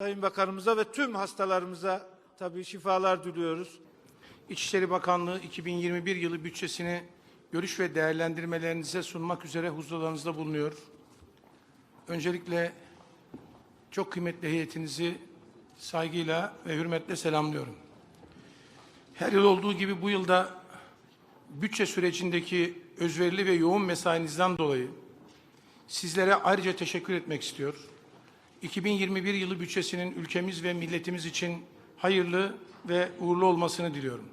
Sayın Bakanımıza ve tüm hastalarımıza tabii şifalar diliyoruz. İçişleri Bakanlığı 2021 yılı bütçesini görüş ve değerlendirmelerinize sunmak üzere huzurlarınızda bulunuyor. Öncelikle çok kıymetli heyetinizi saygıyla ve hürmetle selamlıyorum. Her yıl olduğu gibi bu yılda bütçe sürecindeki özverili ve yoğun mesainizden dolayı sizlere ayrıca teşekkür etmek istiyor. 2021 yılı bütçesinin ülkemiz ve milletimiz için hayırlı ve uğurlu olmasını diliyorum.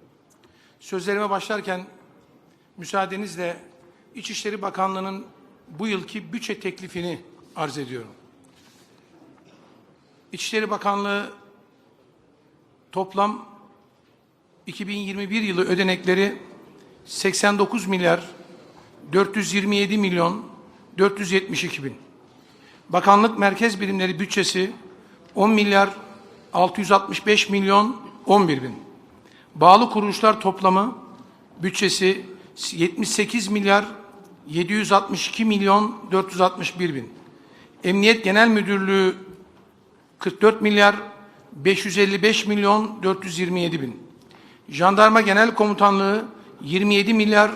Sözlerime başlarken müsaadenizle İçişleri Bakanlığı'nın bu yılki bütçe teklifini arz ediyorum. İçişleri Bakanlığı toplam 2021 yılı ödenekleri 89 milyar 427 milyon 472 bin. Bakanlık merkez birimleri bütçesi 10 milyar 665 milyon 11 bin. Bağlı kuruluşlar toplamı bütçesi 78 milyar 762 milyon 461 bin. Emniyet Genel Müdürlüğü 44 milyar 555 milyon 427 bin. Jandarma Genel Komutanlığı 27 milyar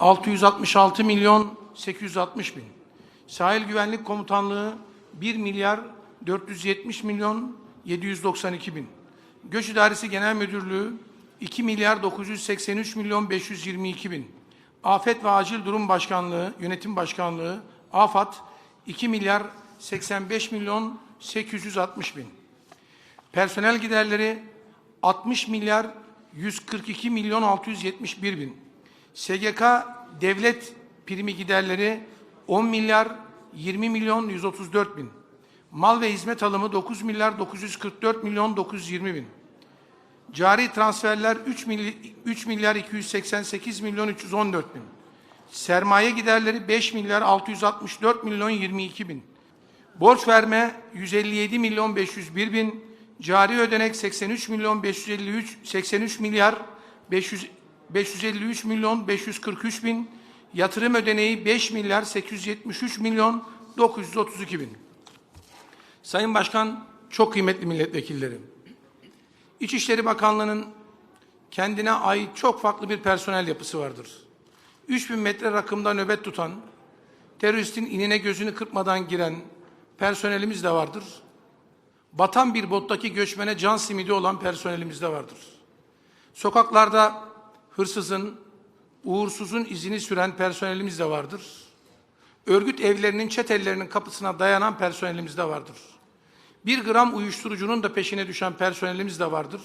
666 milyon 860 bin. Sahil Güvenlik Komutanlığı 1 milyar 470 milyon 792 bin. Göç İdaresi Genel Müdürlüğü 2 milyar 983 milyon 522 bin. Afet ve Acil Durum Başkanlığı, Yönetim Başkanlığı, AFAD 2 milyar 85 milyon 860 bin. Personel giderleri 60 milyar 142 milyon 671 bin. SGK devlet primi giderleri 10 milyar 20 milyon 134 bin. Mal ve hizmet alımı 9 milyar 944 milyon 920 bin. Cari transferler 3 milyar, 3 milyar 288 milyon 314 bin. Sermaye giderleri 5 milyar 664 milyon 22 bin. Borç verme 157 milyon 501 bin. Cari ödenek 83 milyon 553 83 milyar 500 553 milyon 543 bin. Yatırım ödeneği 5 milyar 873 milyon 932 bin. Sayın Başkan, çok kıymetli milletvekilleri. İçişleri Bakanlığı'nın kendine ait çok farklı bir personel yapısı vardır. 3000 metre rakımda nöbet tutan, teröristin inine gözünü kırpmadan giren personelimiz de vardır. Batan bir bottaki göçmene can simidi olan personelimiz de vardır. Sokaklarda hırsızın, uğursuzun izini süren personelimiz de vardır. Örgüt evlerinin çetellerinin kapısına dayanan personelimiz de vardır. Bir gram uyuşturucunun da peşine düşen personelimiz de vardır.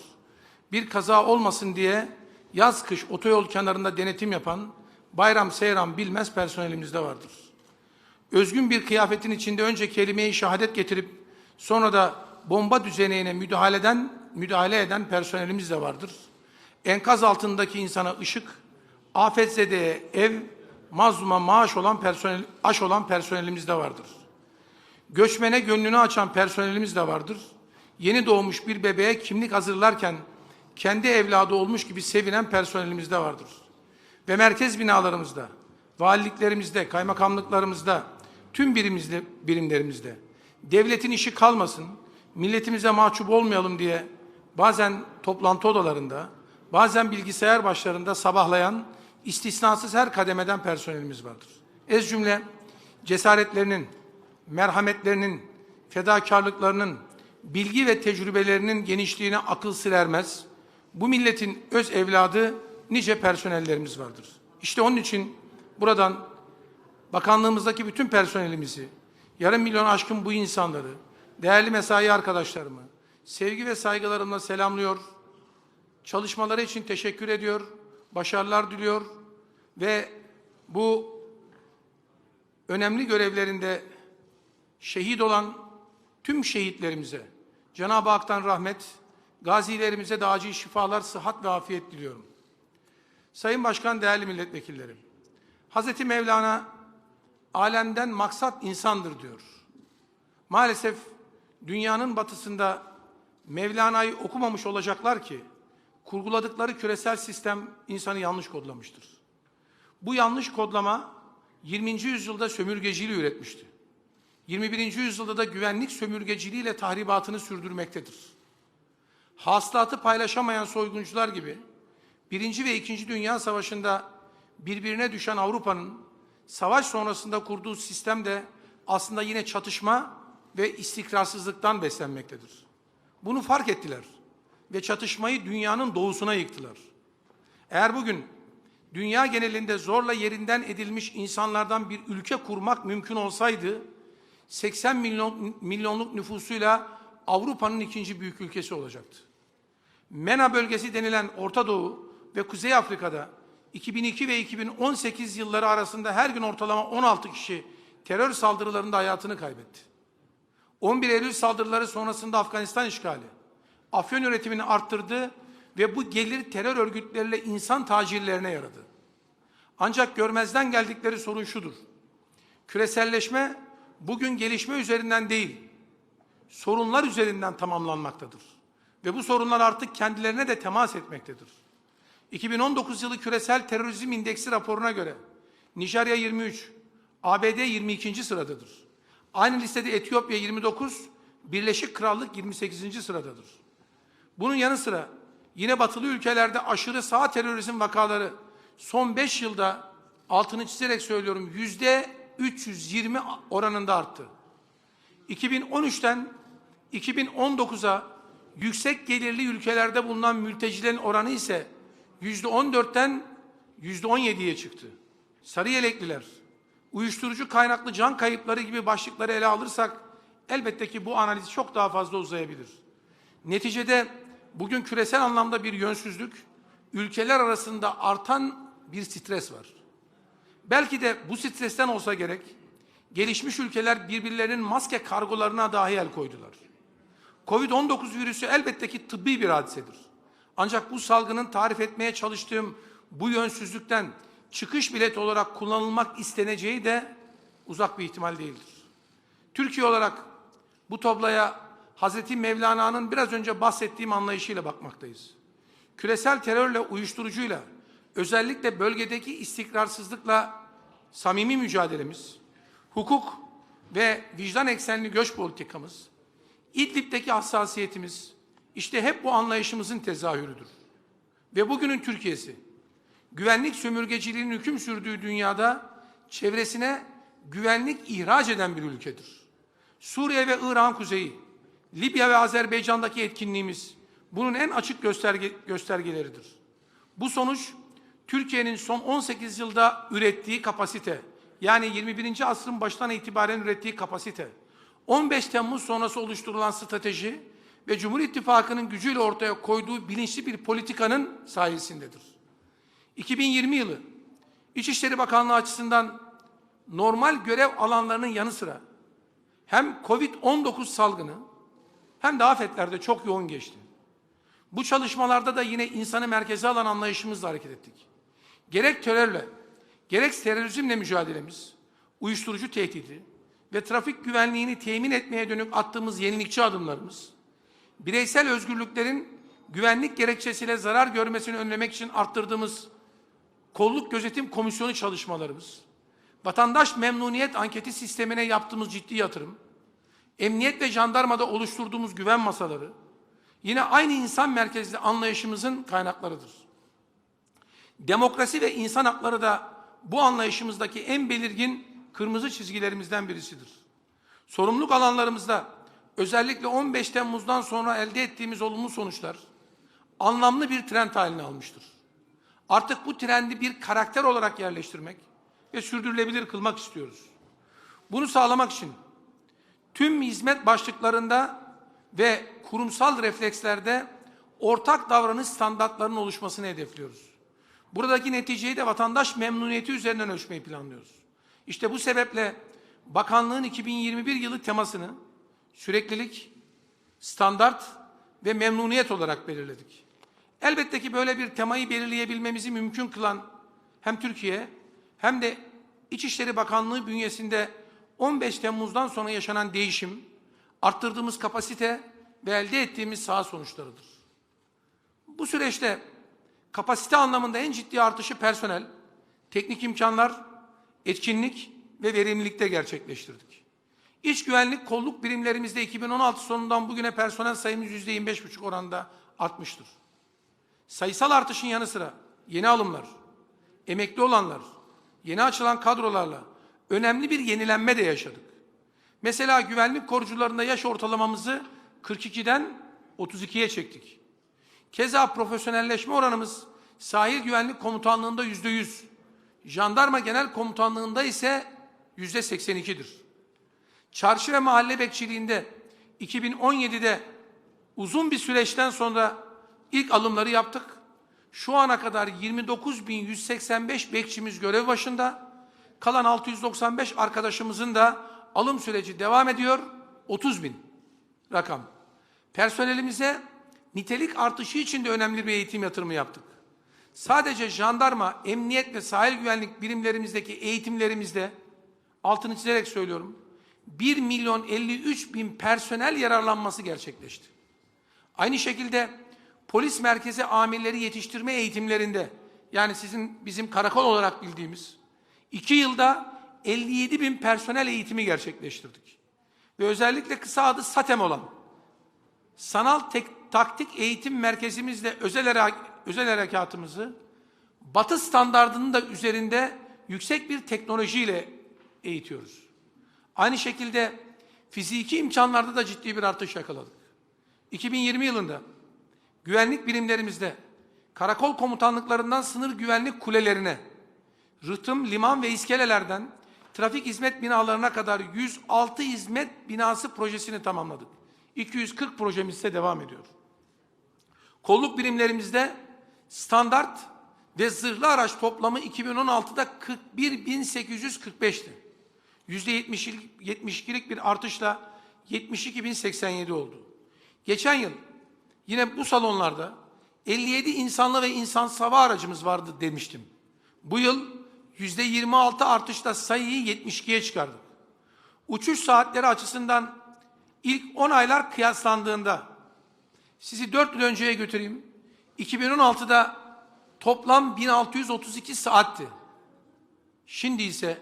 Bir kaza olmasın diye yaz kış otoyol kenarında denetim yapan, bayram seyran bilmez personelimiz de vardır. Özgün bir kıyafetin içinde önce kelimeyi şehadet getirip sonra da bomba düzeneğine müdahaleden müdahale eden personelimiz de vardır. Enkaz altındaki insana ışık, afetzedeye ev, mazluma maaş olan personel, aş olan personelimiz de vardır. Göçmene gönlünü açan personelimiz de vardır. Yeni doğmuş bir bebeğe kimlik hazırlarken kendi evladı olmuş gibi sevinen personelimiz de vardır. Ve merkez binalarımızda, valiliklerimizde, kaymakamlıklarımızda, tüm birimizde, birimlerimizde devletin işi kalmasın, milletimize mahcup olmayalım diye bazen toplantı odalarında, bazen bilgisayar başlarında sabahlayan istisnasız her kademeden personelimiz vardır. Ez cümle cesaretlerinin, merhametlerinin, fedakarlıklarının, bilgi ve tecrübelerinin genişliğine akıl sır. Bu milletin öz evladı nice personellerimiz vardır. İşte onun için buradan bakanlığımızdaki bütün personelimizi, yarım milyon aşkın bu insanları, değerli mesai arkadaşlarımı sevgi ve saygılarımla selamlıyor. Çalışmaları için teşekkür ediyor, başarılar diliyor ve bu önemli görevlerinde şehit olan tüm şehitlerimize Cenab-ı Hak'tan rahmet, gazilerimize de acil şifalar, sıhhat ve afiyet diliyorum. Sayın Başkan, değerli milletvekillerim, Hazreti Mevlana alemden maksat insandır diyor. Maalesef dünyanın batısında Mevlana'yı okumamış olacaklar ki kurguladıkları küresel sistem insanı yanlış kodlamıştır. Bu yanlış kodlama 20. yüzyılda sömürgeciliği üretmişti. 21. yüzyılda da güvenlik sömürgeciliğiyle tahribatını sürdürmektedir. Hasılatı paylaşamayan soyguncular gibi Birinci ve İkinci Dünya Savaşı'nda birbirine düşen Avrupa'nın savaş sonrasında kurduğu sistem de aslında yine çatışma ve istikrarsızlıktan beslenmektedir. Bunu fark ettiler ve çatışmayı dünyanın doğusuna yıktılar. Eğer bugün dünya genelinde zorla yerinden edilmiş insanlardan bir ülke kurmak mümkün olsaydı 80 milyon milyonluk nüfusuyla Avrupa'nın ikinci büyük ülkesi olacaktı. MENA bölgesi denilen Orta Doğu ve Kuzey Afrika'da 2002 ve 2018 yılları arasında her gün ortalama 16 kişi terör saldırılarında hayatını kaybetti. 11 Eylül saldırıları sonrasında Afganistan işgali, afyon üretimini arttırdı ve bu gelir terör örgütleriyle insan tacirlerine yaradı. Ancak görmezden geldikleri sorun şudur. Küreselleşme bugün gelişme üzerinden değil, sorunlar üzerinden tamamlanmaktadır. Ve bu sorunlar artık kendilerine de temas etmektedir. 2019 yılı Küresel Terörizm İndeksi raporuna göre Nijerya 23, ABD 22. sıradadır. Aynı listede Etiyopya 29, Birleşik Krallık 28. sıradadır. Bunun yanı sıra yine batılı ülkelerde aşırı sağ terörizm vakaları son 5 yılda altını çizerek söylüyorum yüzde 320 oranında arttı. 2013'ten 2019'a yüksek gelirli ülkelerde bulunan mültecilerin oranı ise yüzde 14'ten yüzde 17'ye çıktı. Sarı yelekliler, uyuşturucu kaynaklı can kayıpları gibi başlıkları ele alırsak elbette ki bu analiz çok daha fazla uzayabilir. Neticede bugün küresel anlamda bir yönsüzlük, ülkeler arasında artan bir stres var. Belki de bu stresten olsa gerek, gelişmiş ülkeler birbirlerinin maske kargolarına dahi el koydular. Covid-19 virüsü elbette ki tıbbi bir hadisedir. Ancak bu salgının tarif etmeye çalıştığım bu yönsüzlükten çıkış bileti olarak kullanılmak isteneceği de uzak bir ihtimal değildir. Türkiye olarak bu toplaya Hazreti Mevlana'nın biraz önce bahsettiğim anlayışıyla bakmaktayız. Küresel terörle, uyuşturucuyla, özellikle bölgedeki istikrarsızlıkla samimi mücadelemiz, hukuk ve vicdan eksenli göç politikamız, İdlib'deki hassasiyetimiz, işte hep bu anlayışımızın tezahürüdür. Ve bugünün Türkiye'si, güvenlik sömürgeciliğinin hüküm sürdüğü dünyada çevresine güvenlik ihraç eden bir ülkedir. Suriye ve İran kuzeyi, Libya ve Azerbaycan'daki etkinliğimiz bunun en açık gösterge, göstergeleridir. Bu sonuç Türkiye'nin son 18 yılda ürettiği kapasite, yani 21. asrın baştan itibaren ürettiği kapasite, 15 Temmuz sonrası oluşturulan strateji ve Cumhur İttifakı'nın gücüyle ortaya koyduğu bilinçli bir politikanın sayesindedir. 2020 yılı İçişleri Bakanlığı açısından normal görev alanlarının yanı sıra hem Covid-19 salgını hem de afetlerde çok yoğun geçti. Bu çalışmalarda da yine insanı merkeze alan anlayışımızla hareket ettik. Gerek terörle, gerek terörizmle mücadelemiz, uyuşturucu tehdidi ve trafik güvenliğini temin etmeye dönük attığımız yenilikçi adımlarımız, bireysel özgürlüklerin güvenlik gerekçesiyle zarar görmesini önlemek için arttırdığımız kolluk gözetim komisyonu çalışmalarımız, vatandaş memnuniyet anketi sistemine yaptığımız ciddi yatırım, emniyet ve jandarmada oluşturduğumuz güven masaları, yine aynı insan merkezli anlayışımızın kaynaklarıdır. Demokrasi ve insan hakları da bu anlayışımızdaki en belirgin kırmızı çizgilerimizden birisidir. Sorumluluk alanlarımızda özellikle 15 Temmuz'dan sonra elde ettiğimiz olumlu sonuçlar anlamlı bir trend haline almıştır. Artık bu trendi bir karakter olarak yerleştirmek ve sürdürülebilir kılmak istiyoruz. Bunu sağlamak için tüm hizmet başlıklarında ve kurumsal reflekslerde ortak davranış standartlarının oluşmasını hedefliyoruz. Buradaki neticeyi de vatandaş memnuniyeti üzerinden ölçmeyi planlıyoruz. İşte bu sebeple bakanlığın 2021 yılı temasını süreklilik, standart ve memnuniyet olarak belirledik. Elbette ki böyle bir temayı belirleyebilmemizi mümkün kılan hem Türkiye hem de İçişleri Bakanlığı bünyesinde 15 Temmuz'dan sonra yaşanan değişim, arttırdığımız kapasite ve elde ettiğimiz saha sonuçlarıdır. Bu süreçte kapasite anlamında en ciddi artışı personel, teknik imkanlar, etkinlik ve verimlilikte gerçekleştirdik. İç güvenlik kolluk birimlerimizde 2016 sonundan bugüne personel sayımız %25,5 oranında artmıştır. Sayısal artışın yanı sıra yeni alımlar, emekli olanlar, yeni açılan kadrolarla önemli bir yenilenme de yaşadık. Mesela güvenlik korucularında yaş ortalamamızı 42'den 32'ye çektik. Keza profesyonelleşme oranımız sahil güvenlik komutanlığında yüzde yüz, jandarma genel komutanlığında ise yüzde 82'dir. Çarşı ve mahalle bekçiliğinde 2017'de uzun bir süreçten sonra ilk alımları yaptık. Şu ana kadar 29.185 bekçimiz görev başında. Kalan 695 arkadaşımızın da alım süreci devam ediyor. 30 bin rakam. Personelimize nitelik artışı için de önemli bir eğitim yatırımı yaptık. Sadece jandarma, emniyet ve sahil güvenlik birimlerimizdeki eğitimlerimizde altını çizerek söylüyorum. 1 milyon 53 bin personel yararlanması gerçekleşti. Aynı şekilde polis merkezi amirleri yetiştirme eğitimlerinde yani sizin bizim karakol olarak bildiğimiz iki yılda 57 bin personel eğitimi gerçekleştirdik. Ve özellikle kısa adı SATEM olan sanal tek, taktik eğitim merkezimizle özel, hara- özel harekatımızı batı standardının da üzerinde yüksek bir teknolojiyle eğitiyoruz. Aynı şekilde fiziki imkanlarda da ciddi bir artış yakaladık. 2020 yılında güvenlik birimlerimizde karakol komutanlıklarından sınır güvenlik kulelerine, rıhtım, liman ve iskelelerden trafik hizmet binalarına kadar 106 hizmet binası projesini tamamladık. 240 projemiz ise devam ediyor. Kolluk birimlerimizde standart ve zırhlı araç toplamı 2016'da 41.845'ti. %70'lik 72'lik bir artışla 72.087 oldu. Geçen yıl yine bu salonlarda 57 insanlı ve insan sava aracımız vardı demiştim. Bu yıl %26 artışla sayıyı 72'ye çıkardık. Uçuş saatleri açısından ilk 10 aylar kıyaslandığında sizi 4 yıl önceye götüreyim. 2016'da toplam 1632 saatti. Şimdi ise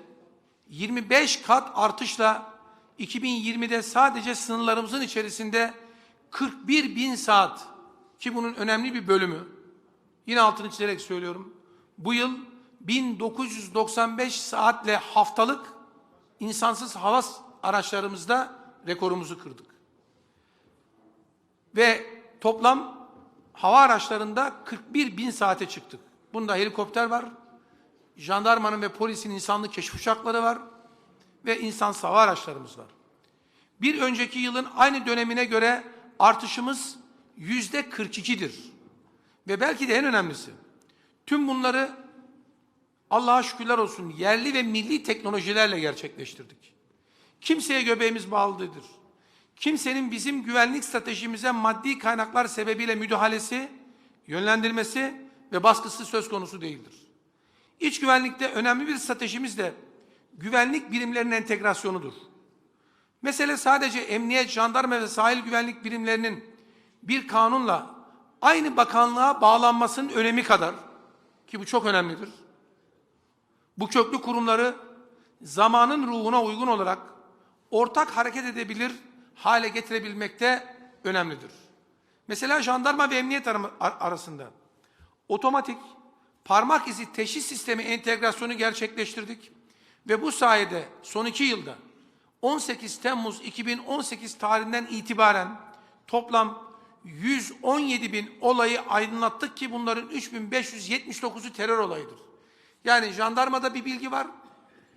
25 kat artışla 2020'de sadece sınırlarımızın içerisinde 41 bin saat ki bunun önemli bir bölümü yine altını çizerek söylüyorum. Bu yıl 1995 saatle haftalık insansız hava araçlarımızda rekorumuzu kırdık. Ve toplam hava araçlarında 41 bin saate çıktık. Bunda helikopter var, jandarmanın ve polisin insanlı keşif uçakları var ve insan hava araçlarımız var. Bir önceki yılın aynı dönemine göre artışımız yüzde 42'dir. Ve belki de en önemlisi, tüm bunları Allah'a şükürler olsun yerli ve milli teknolojilerle gerçekleştirdik. Kimseye göbeğimiz bağlı değildir. Kimsenin bizim güvenlik stratejimize maddi kaynaklar sebebiyle müdahalesi, yönlendirmesi ve baskısı söz konusu değildir. İç güvenlikte önemli bir stratejimiz de güvenlik birimlerinin entegrasyonudur. Mesele sadece emniyet, jandarma ve sahil güvenlik birimlerinin bir kanunla aynı bakanlığa bağlanmasının önemi kadar ki bu çok önemlidir. Bu köklü kurumları zamanın ruhuna uygun olarak ortak hareket edebilir hale getirebilmekte önemlidir. Mesela jandarma ve emniyet arasında otomatik parmak izi teşhis sistemi entegrasyonu gerçekleştirdik ve bu sayede son iki yılda 18 Temmuz 2018 tarihinden itibaren toplam 117 bin olayı aydınlattık ki bunların 3579'u terör olayıdır. Yani jandarmada bir bilgi var,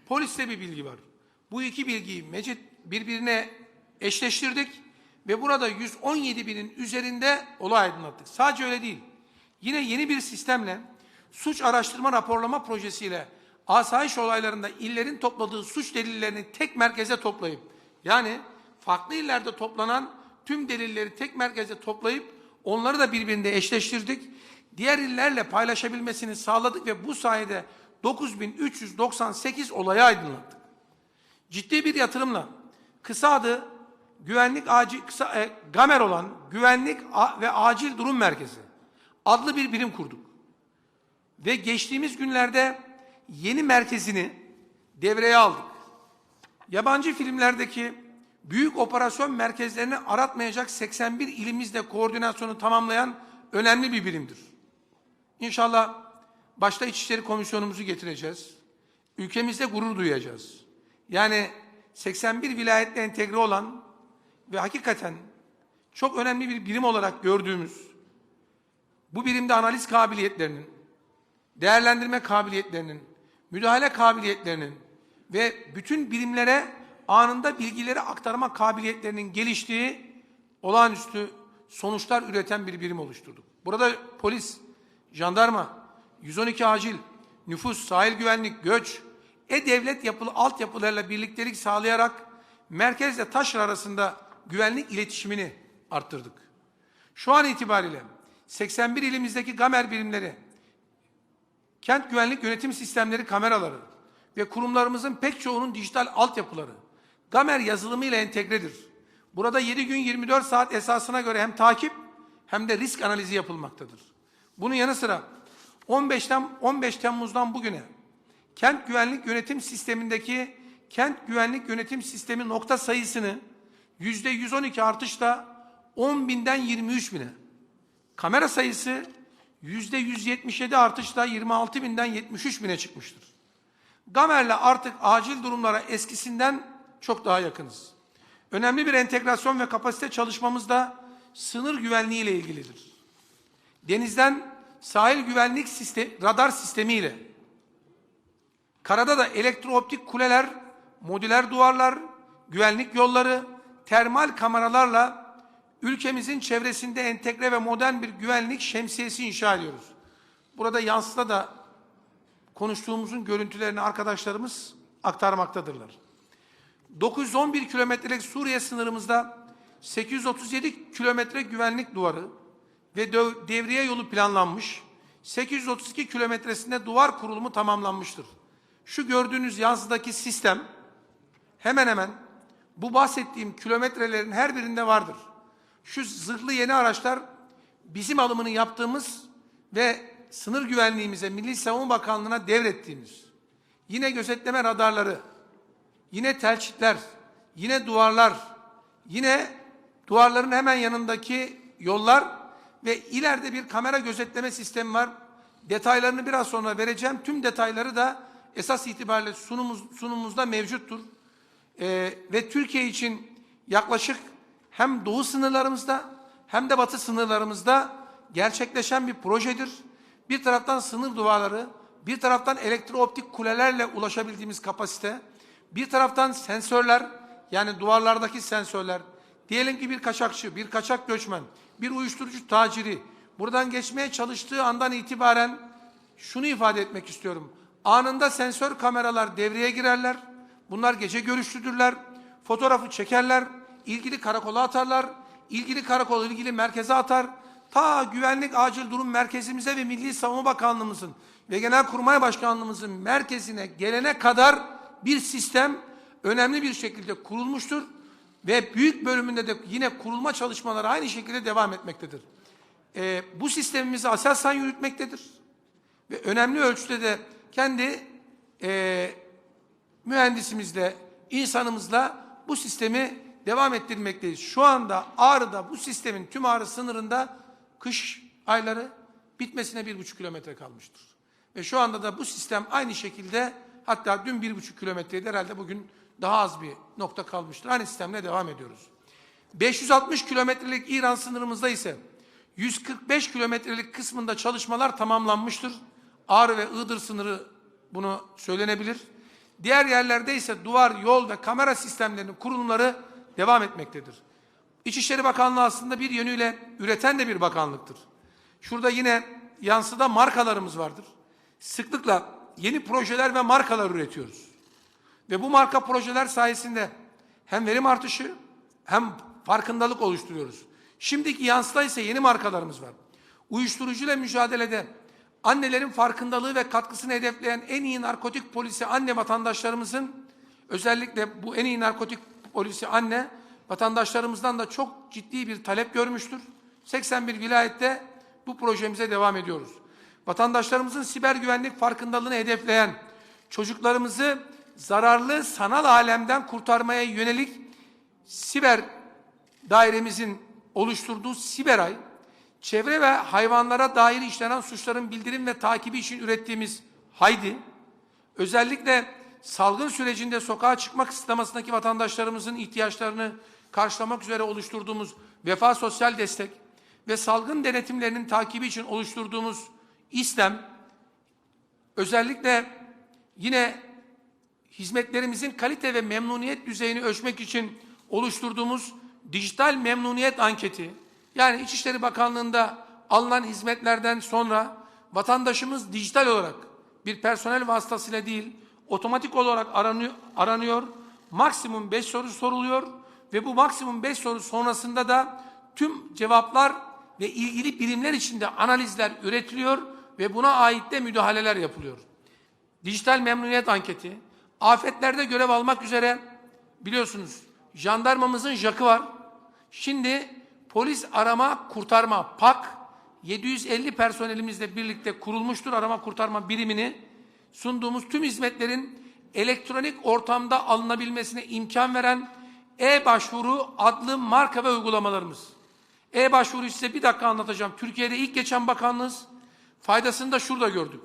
poliste bir bilgi var. Bu iki bilgiyi mecit birbirine eşleştirdik ve burada 117 binin üzerinde olay aydınlattık. Sadece öyle değil. Yine yeni bir sistemle suç araştırma raporlama projesiyle asayiş olaylarında illerin topladığı suç delillerini tek merkeze toplayıp yani farklı illerde toplanan tüm delilleri tek merkeze toplayıp onları da birbirinde eşleştirdik. Diğer illerle paylaşabilmesini sağladık ve bu sayede 9398 olayı aydınlattık. Ciddi bir yatırımla kısa adı güvenlik acil kısa e, Gamer olan Güvenlik A- ve Acil Durum Merkezi adlı bir birim kurduk. Ve geçtiğimiz günlerde yeni merkezini devreye aldık. Yabancı filmlerdeki büyük operasyon merkezlerini aratmayacak 81 ilimizle koordinasyonu tamamlayan önemli bir birimdir. İnşallah başta İçişleri Komisyonumuzu getireceğiz. Ülkemizde gurur duyacağız. Yani 81 vilayetle entegre olan ve hakikaten çok önemli bir birim olarak gördüğümüz bu birimde analiz kabiliyetlerinin, değerlendirme kabiliyetlerinin, müdahale kabiliyetlerinin ve bütün birimlere anında bilgileri aktarma kabiliyetlerinin geliştiği olağanüstü sonuçlar üreten bir birim oluşturduk. Burada polis, jandarma, 112 acil, nüfus, sahil güvenlik, göç, e-devlet yapılı altyapılarla birliktelik sağlayarak merkezle taşra arasında güvenlik iletişimini arttırdık. Şu an itibariyle 81 ilimizdeki GAMER birimleri, kent güvenlik yönetim sistemleri kameraları ve kurumlarımızın pek çoğunun dijital altyapıları GAMER yazılımıyla entegredir. Burada 7 gün 24 saat esasına göre hem takip hem de risk analizi yapılmaktadır. Bunun yanı sıra 15'ten 15 Temmuz'dan bugüne kent güvenlik yönetim sistemindeki kent güvenlik yönetim sistemi nokta sayısını yüzde 112 artışla 10 binden 23 bine, kamera sayısı yüzde 177 artışla 26 binden 73 bine çıkmıştır. Gamer'le artık acil durumlara eskisinden çok daha yakınız. Önemli bir entegrasyon ve kapasite çalışmamız da sınır güvenliği ile ilgilidir. Denizden sahil güvenlik sistemi, radar sistemiyle, karada da elektrooptik kuleler, modüler duvarlar, güvenlik yolları, termal kameralarla ülkemizin çevresinde entegre ve modern bir güvenlik şemsiyesi inşa ediyoruz. Burada yansıda da konuştuğumuzun görüntülerini arkadaşlarımız aktarmaktadırlar. 911 kilometrelik Suriye sınırımızda 837 kilometre güvenlik duvarı ve devriye yolu planlanmış. 832 kilometresinde duvar kurulumu tamamlanmıştır. Şu gördüğünüz yansıdaki sistem hemen hemen bu bahsettiğim kilometrelerin her birinde vardır. Şu zırhlı yeni araçlar bizim alımını yaptığımız ve sınır güvenliğimize Milli Savunma Bakanlığı'na devrettiğimiz yine gözetleme radarları, yine telçitler, yine duvarlar, yine duvarların hemen yanındaki yollar ve ileride bir kamera gözetleme sistemi var. Detaylarını biraz sonra vereceğim. Tüm detayları da esas itibariyle sunumuz, sunumumuzda mevcuttur. Ee, ve Türkiye için yaklaşık hem doğu sınırlarımızda hem de batı sınırlarımızda gerçekleşen bir projedir. Bir taraftan sınır duvarları, bir taraftan elektrooptik kulelerle ulaşabildiğimiz kapasite, bir taraftan sensörler yani duvarlardaki sensörler, diyelim ki bir kaçakçı, bir kaçak göçmen, bir uyuşturucu taciri buradan geçmeye çalıştığı andan itibaren şunu ifade etmek istiyorum. Anında sensör kameralar devreye girerler. Bunlar gece görüşlüdürler. Fotoğrafı çekerler. ilgili karakola atarlar. ilgili karakol ilgili merkeze atar. Ta güvenlik acil durum merkezimize ve Milli Savunma Bakanlığımızın ve Genelkurmay Başkanlığımızın merkezine gelene kadar bir sistem önemli bir şekilde kurulmuştur ve büyük bölümünde de yine kurulma çalışmaları aynı şekilde devam etmektedir. Ee, bu sistemimizi Aselsan yürütmektedir ve önemli ölçüde de kendi e, mühendisimizle, insanımızla bu sistemi devam ettirmekteyiz. Şu anda Ağrı'da bu sistemin tüm Ağrı sınırında kış ayları bitmesine bir buçuk kilometre kalmıştır. Ve şu anda da bu sistem aynı şekilde hatta dün bir buçuk kilometreydi herhalde bugün daha az bir nokta kalmıştır. Aynı sistemle devam ediyoruz. 560 kilometrelik İran sınırımızda ise 145 kilometrelik kısmında çalışmalar tamamlanmıştır. Ağrı ve Iğdır sınırı bunu söylenebilir. Diğer yerlerde ise duvar, yol ve kamera sistemlerinin kurulumları devam etmektedir. İçişleri Bakanlığı aslında bir yönüyle üreten de bir bakanlıktır. Şurada yine yansıda markalarımız vardır. Sıklıkla yeni projeler ve markalar üretiyoruz. Ve bu marka projeler sayesinde hem verim artışı hem farkındalık oluşturuyoruz. Şimdiki yansıda ise yeni markalarımız var. Uyuşturucuyla mücadelede annelerin farkındalığı ve katkısını hedefleyen en iyi narkotik polisi anne vatandaşlarımızın özellikle bu en iyi narkotik polisi anne vatandaşlarımızdan da çok ciddi bir talep görmüştür. 81 vilayette bu projemize devam ediyoruz. Vatandaşlarımızın siber güvenlik farkındalığını hedefleyen çocuklarımızı zararlı sanal alemden kurtarmaya yönelik siber dairemizin oluşturduğu Siberay, çevre ve hayvanlara dair işlenen suçların bildirim ve takibi için ürettiğimiz Haydi, özellikle salgın sürecinde sokağa çıkma kısıtlamasındaki vatandaşlarımızın ihtiyaçlarını karşılamak üzere oluşturduğumuz Vefa Sosyal Destek ve salgın denetimlerinin takibi için oluşturduğumuz İSLEM, özellikle yine hizmetlerimizin kalite ve memnuniyet düzeyini ölçmek için oluşturduğumuz dijital memnuniyet anketi, yani İçişleri Bakanlığı'nda alınan hizmetlerden sonra vatandaşımız dijital olarak bir personel vasıtasıyla değil, otomatik olarak aranıyor, aranıyor maksimum 5 soru soruluyor ve bu maksimum 5 soru sonrasında da tüm cevaplar ve ilgili birimler içinde analizler üretiliyor ve buna ait de müdahaleler yapılıyor. Dijital memnuniyet anketi, afetlerde görev almak üzere biliyorsunuz jandarmamızın jakı var. Şimdi polis arama kurtarma PAK 750 personelimizle birlikte kurulmuştur arama kurtarma birimini sunduğumuz tüm hizmetlerin elektronik ortamda alınabilmesine imkan veren e-başvuru adlı marka ve uygulamalarımız. E-başvuru size bir dakika anlatacağım. Türkiye'de ilk geçen bakanlığınız faydasını da şurada gördük.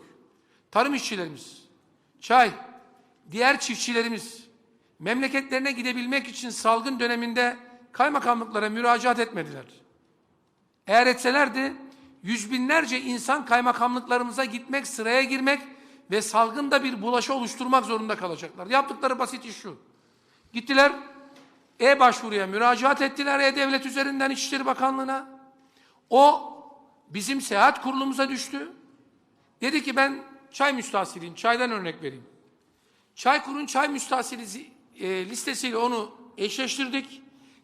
Tarım işçilerimiz, çay, diğer çiftçilerimiz memleketlerine gidebilmek için salgın döneminde kaymakamlıklara müracaat etmediler. Eğer etselerdi yüz binlerce insan kaymakamlıklarımıza gitmek, sıraya girmek ve salgında bir bulaşı oluşturmak zorunda kalacaklar. Yaptıkları basit iş şu. Gittiler, e-başvuruya müracaat ettiler E-Devlet üzerinden İçişleri Bakanlığı'na. O bizim seyahat kurulumuza düştü. Dedi ki ben çay müstahsiliyim, çaydan örnek vereyim. Çaykur'un çay müstahsili e, listesiyle onu eşleştirdik.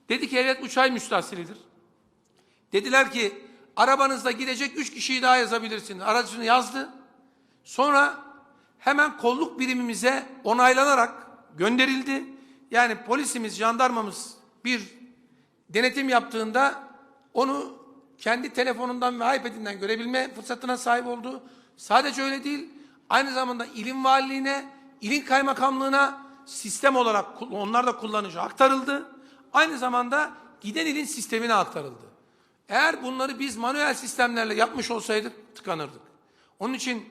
Dedi ki evet bu çay müstahsilidir. Dediler ki arabanızda gidecek üç kişiyi daha yazabilirsiniz. Aracını yazdı. Sonra hemen kolluk birimimize onaylanarak gönderildi. Yani polisimiz, jandarmamız bir denetim yaptığında onu kendi telefonundan ve iPad'inden görebilme fırsatına sahip oldu. Sadece öyle değil, aynı zamanda ilim valiliğine, ilin kaymakamlığına sistem olarak onlar da kullanıcı aktarıldı. Aynı zamanda giden ilin sistemine aktarıldı. Eğer bunları biz manuel sistemlerle yapmış olsaydık tıkanırdık. Onun için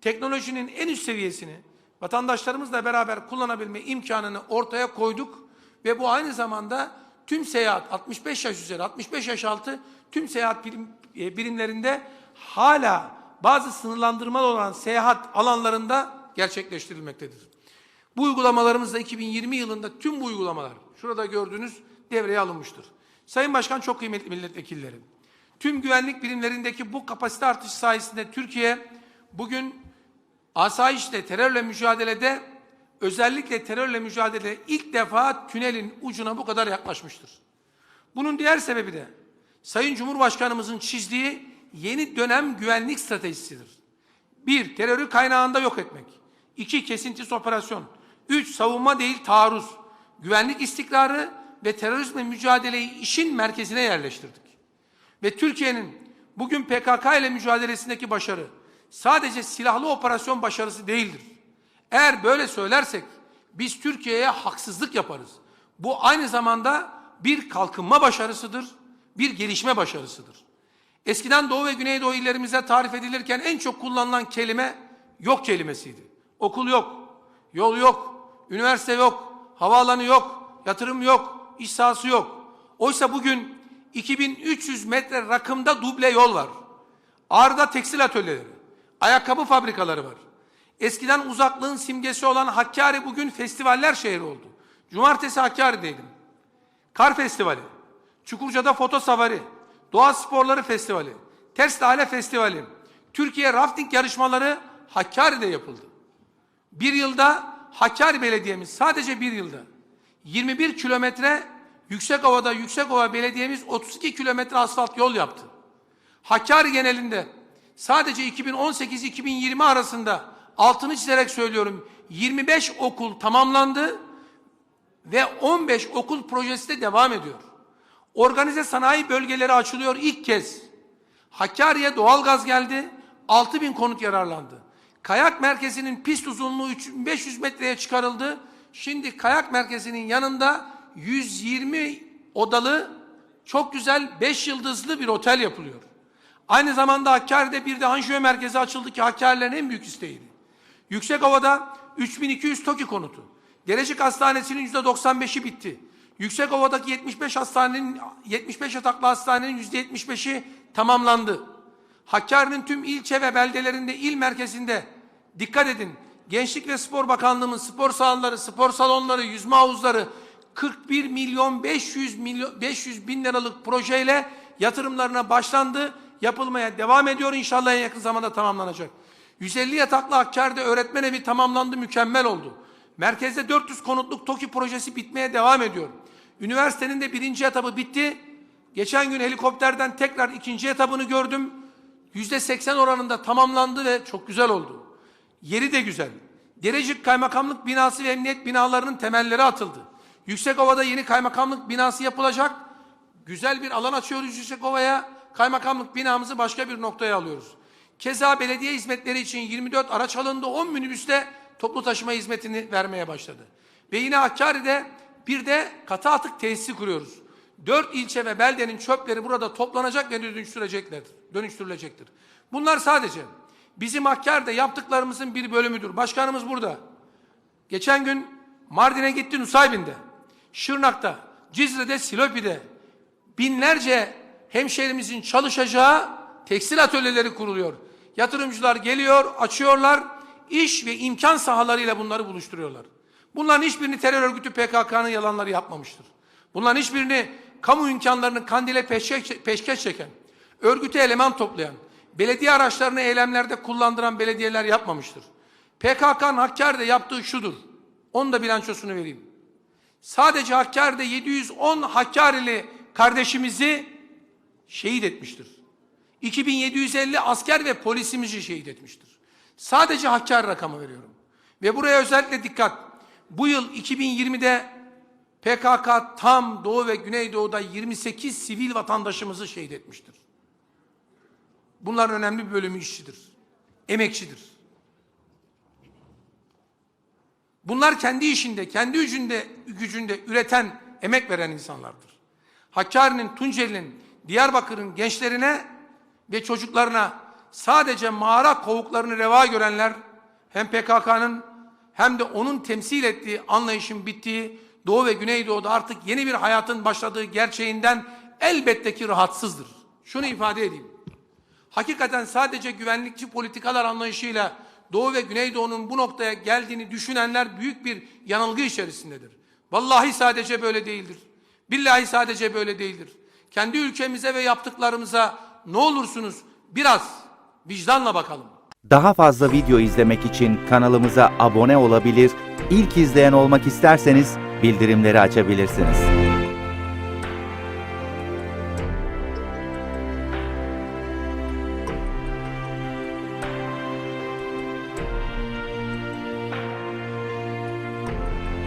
teknolojinin en üst seviyesini vatandaşlarımızla beraber kullanabilme imkanını ortaya koyduk ve bu aynı zamanda tüm seyahat 65 yaş üzeri 65 yaş altı tüm seyahat birim- e, birimlerinde hala bazı sınırlandırmalı olan seyahat alanlarında gerçekleştirilmektedir. Bu uygulamalarımız da 2020 yılında tüm bu uygulamalar şurada gördüğünüz devreye alınmıştır. Sayın Başkan çok kıymetli milletvekilleri. Tüm güvenlik birimlerindeki bu kapasite artışı sayesinde Türkiye bugün asayişle terörle mücadelede özellikle terörle mücadelede ilk defa tünelin ucuna bu kadar yaklaşmıştır. Bunun diğer sebebi de Sayın Cumhurbaşkanımızın çizdiği yeni dönem güvenlik stratejisidir. Bir, terörü kaynağında yok etmek. İki, kesintisiz operasyon. Üç, savunma değil taarruz. Güvenlik istikrarı ve terörizmle mücadeleyi işin merkezine yerleştirdik. Ve Türkiye'nin bugün PKK ile mücadelesindeki başarı sadece silahlı operasyon başarısı değildir. Eğer böyle söylersek biz Türkiye'ye haksızlık yaparız. Bu aynı zamanda bir kalkınma başarısıdır, bir gelişme başarısıdır. Eskiden Doğu ve Güneydoğu illerimize tarif edilirken en çok kullanılan kelime yok kelimesiydi. Okul yok, yol yok, üniversite yok, havaalanı yok, yatırım yok, iş sahası yok. Oysa bugün 2300 metre rakımda duble yol var. Ağrı'da tekstil atölyeleri, ayakkabı fabrikaları var. Eskiden uzaklığın simgesi olan Hakkari bugün festivaller şehri oldu. Cumartesi Hakkari'deydim. Kar Festivali, Çukurca'da Foto Safari, Doğa Sporları Festivali, Ters Lale Festivali, Türkiye Rafting yarışmaları Hakkari'de yapıldı. Bir yılda Hakkari Belediye'miz sadece bir yılda 21 kilometre Yüksekova'da Yüksekova Belediye'miz 32 kilometre asfalt yol yaptı. Hakkari genelinde sadece 2018-2020 arasında altını çizerek söylüyorum 25 okul tamamlandı ve 15 okul projesi de devam ediyor. Organize sanayi bölgeleri açılıyor ilk kez. Hakkari'ye doğalgaz geldi, 6000 konut yararlandı. Kayak merkezinin pist uzunluğu 3500 metreye çıkarıldı. Şimdi kayak merkezinin yanında 120 odalı çok güzel 5 yıldızlı bir otel yapılıyor. Aynı zamanda Hakkari'de bir de anjiyo merkezi açıldı ki Hakkari'lerin en büyük isteğiydi. Yüksekova'da 3200 TOKİ konutu. Derecik Hastanesi'nin %95'i bitti. Yüksekova'daki 75 hastanenin 75 yataklı hastanenin %75'i tamamlandı. Hakkari'nin tüm ilçe ve beldelerinde il merkezinde dikkat edin. Gençlik ve Spor Bakanlığı'nın spor sahaları, spor salonları, yüzme havuzları 41 milyon 500 milyon 500 bin liralık projeyle yatırımlarına başlandı. Yapılmaya devam ediyor. İnşallah en yakın zamanda tamamlanacak. 150 yataklı Hakkari'de öğretmen evi tamamlandı, mükemmel oldu. Merkezde 400 konutluk TOKİ projesi bitmeye devam ediyor. Üniversitenin de birinci etabı bitti. Geçen gün helikopterden tekrar ikinci etabını gördüm. Yüzde 80 oranında tamamlandı ve çok güzel oldu. Yeri de güzel. Derecik Kaymakamlık binası ve emniyet binalarının temelleri atıldı. Yüksekova'da yeni kaymakamlık binası yapılacak. Güzel bir alan açıyoruz Yüksekova'ya. Kaymakamlık binamızı başka bir noktaya alıyoruz. Keza belediye hizmetleri için 24 araç alındı. 10 minibüste toplu taşıma hizmetini vermeye başladı. Ve yine Hakkari'de bir de katı atık tesisi kuruyoruz. Dört ilçe ve beldenin çöpleri burada toplanacak ve dönüştürüleceklerdir. Dönüştürülecektir. Bunlar sadece bizim Hakkari'de yaptıklarımızın bir bölümüdür. Başkanımız burada. Geçen gün Mardin'e gitti Nusaybin'de. Şırnak'ta, Cizre'de, Silopi'de binlerce hemşehrimizin çalışacağı tekstil atölyeleri kuruluyor. Yatırımcılar geliyor, açıyorlar, iş ve imkan sahalarıyla bunları buluşturuyorlar. Bunların hiçbirini terör örgütü PKK'nın yalanları yapmamıştır. Bunların hiçbirini kamu imkanlarını kandile peşkeş, çeken, örgüte eleman toplayan, belediye araçlarını eylemlerde kullandıran belediyeler yapmamıştır. PKK'nın Hakkari'de yaptığı şudur. Onun da bilançosunu vereyim. Sadece Hakkari'de 710 Hakkarili kardeşimizi şehit etmiştir. 2750 asker ve polisimizi şehit etmiştir. Sadece Hakkari rakamı veriyorum. Ve buraya özellikle dikkat. Bu yıl 2020'de PKK tam Doğu ve Güneydoğu'da 28 sivil vatandaşımızı şehit etmiştir. Bunların önemli bir bölümü işçidir. Emekçidir. Bunlar kendi işinde, kendi gücünde, gücünde üreten, emek veren insanlardır. Hakkari'nin, Tunceli'nin, Diyarbakır'ın gençlerine ve çocuklarına sadece mağara kovuklarını reva görenler hem PKK'nın hem de onun temsil ettiği anlayışın bittiği Doğu ve Güneydoğu'da artık yeni bir hayatın başladığı gerçeğinden elbette ki rahatsızdır. Şunu ifade edeyim. Hakikaten sadece güvenlikçi politikalar anlayışıyla Doğu ve Güneydoğu'nun bu noktaya geldiğini düşünenler büyük bir yanılgı içerisindedir. Vallahi sadece böyle değildir. Billahi sadece böyle değildir. Kendi ülkemize ve yaptıklarımıza ne olursunuz biraz vicdanla bakalım. Daha fazla video izlemek için kanalımıza abone olabilir, ilk izleyen olmak isterseniz bildirimleri açabilirsiniz.